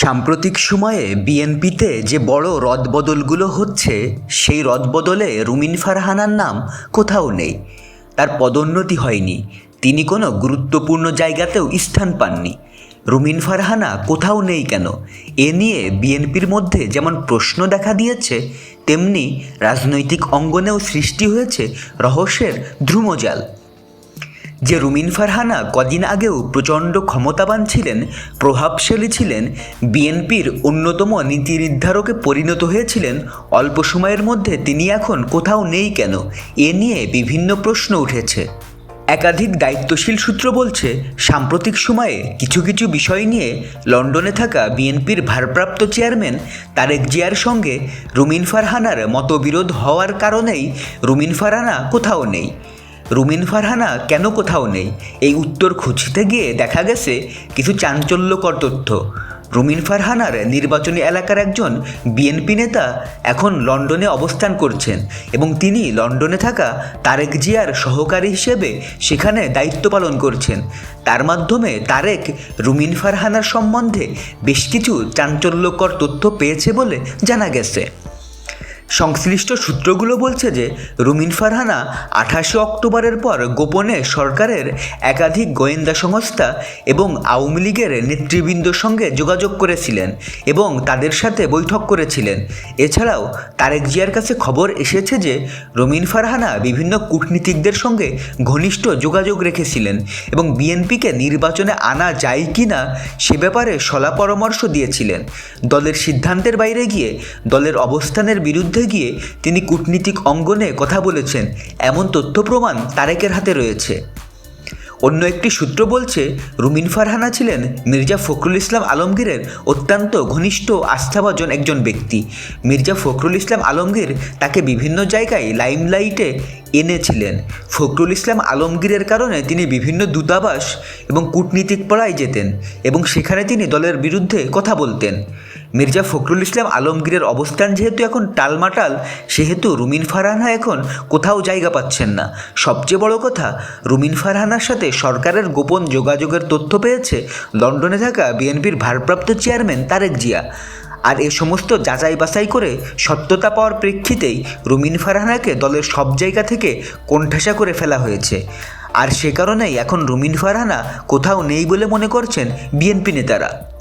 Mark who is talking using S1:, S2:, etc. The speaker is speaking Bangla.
S1: সাম্প্রতিক সময়ে বিএনপিতে যে বড় রদবদলগুলো হচ্ছে, সেই রদবদলে রুমিন ফারহানার নাম কোথাও নেই। তার পদোন্নতি হয়নি। তিনি কোনো গুরুত্বপূর্ণ জায়গাতেও স্থান পাননি। রুমিন ফারহানা কোথাও নেই কেন? এ নিয়ে বিএনপির মধ্যে যেমন প্রশ্ন দেখা দিয়েছে, তেমনি রাজনৈতিক অঙ্গনেও সৃষ্টি হয়েছে রহস্যের ধ্রুমজাল। যে রুমিন ফারহানা কদিন আগেও প্রচণ্ড ক্ষমতাবান ছিলেন, প্রভাবশালী ছিলেন, বিএনপির অন্যতম নীতি নির্ধারকে পরিণত হয়েছিলেন, অল্প সময়ের মধ্যে তিনি এখন কোথাও নেই কেন? এ নিয়ে বিভিন্ন প্রশ্ন উঠেছে। একাধিক দায়িত্বশীল সূত্র বলছে, সাম্প্রতিক সময়ে কিছু কিছু বিষয় নিয়ে লন্ডনে থাকা বিএনপির ভারপ্রাপ্ত চেয়ারম্যান তারেক জিয়ার সঙ্গে রুমিন ফারহানার মতবিরোধ হওয়ার কারণেই রুমিন ফারহানা কোথাও নেই। রুমিন ফারহানা কেন কোথাও নেই? এই উত্তর খুঁজতে গিয়ে দেখা গেছে কিছু চাঞ্চল্যকর তথ্য। রুমিন ফারহানার নির্বাচনী এলাকার একজন বিএনপি নেতা এখন লন্ডনে অবস্থান করছেন এবং তিনি লন্ডনে থাকা তারেক জিয়ার সহকারী হিসেবে সেখানে দায়িত্ব পালন করছেন। তার মাধ্যমে তারেক রুমিন ফারহানার সম্বন্ধে বেশ কিছু চাঞ্চল্যকর তথ্য পেয়েছে বলে জানা গেছে। সংশ্লিষ্ট সূত্রগুলো বলছে যে, রুমিন ফারহানা আঠাশে অক্টোবরের পর গোপনে সরকারের একাধিক গোয়েন্দা সংস্থা এবং আওয়ামী লীগের নেতৃবৃন্দর সঙ্গে যোগাযোগ করেছিলেন এবং তাদের সাথে বৈঠক করেছিলেন। এছাড়াও তারেক জিয়ার কাছে খবর এসেছে যে, রুমিন ফারহানা বিভিন্ন কূটনীতিকদের সঙ্গে ঘনিষ্ঠ যোগাযোগ রেখেছিলেন এবং বিএনপিকে নির্বাচনে আনা যায় কি না সে ব্যাপারে সলা পরামর্শ দিয়েছিলেন। দলের সিদ্ধান্তের বাইরে গিয়ে দলের অবস্থানের বিরুদ্ধে গিয়ে তিনি কূটনীতিক অঙ্গনে কথা বলেছেন। এমন তথ্য প্রমাণ তারেকের হাতে রয়েছে। অন্য একটি সূত্র বলছে, রুমিন ফারহানা ছিলেন মির্জা ফখরুল ইসলাম আলমগীরের অত্যন্ত ঘনিষ্ঠ আস্থাভাজন একজন ব্যক্তি। মির্জা ফখরুল ইসলাম আলমগীর তাকে বিভিন্ন জায়গায় লাইমলাইটে এনেছিলেন। ফখরুল ইসলাম আলমগীরের কারণে তিনি বিভিন্ন দূতাবাস এবং কূটনীতিক পড়ায় যেতেন এবং সেখানে তিনি দলের বিরুদ্ধে কথা বলতেন। মির্জা ফখরুল ইসলাম আলমগীরের অবস্থান যেহেতু এখন টালমাটাল, সেহেতু রুমিন ফারহানা এখন কোথাও জায়গা পাচ্ছেন না। সবচেয়ে বড় কথা, রুমিন ফারহানার সাথে সরকারের গোপন যোগাযোগের তথ্য পেয়েছে লন্ডনে থাকা বিএনপির ভারপ্রাপ্ত চেয়ারম্যান তারেক জিয়া। আর এ সমস্ত যাচাই বাছাই করে সত্যতা পাওয়ার প্রেক্ষিতেই রুমিন ফারহানাকে দলের সব জায়গা থেকে কোণঠাসা করে ফেলা হয়েছে। আর সে কারণেই এখন রুমিন ফারহানা কোথাও নেই বলে মনে করছেন বিএনপি নেতারা।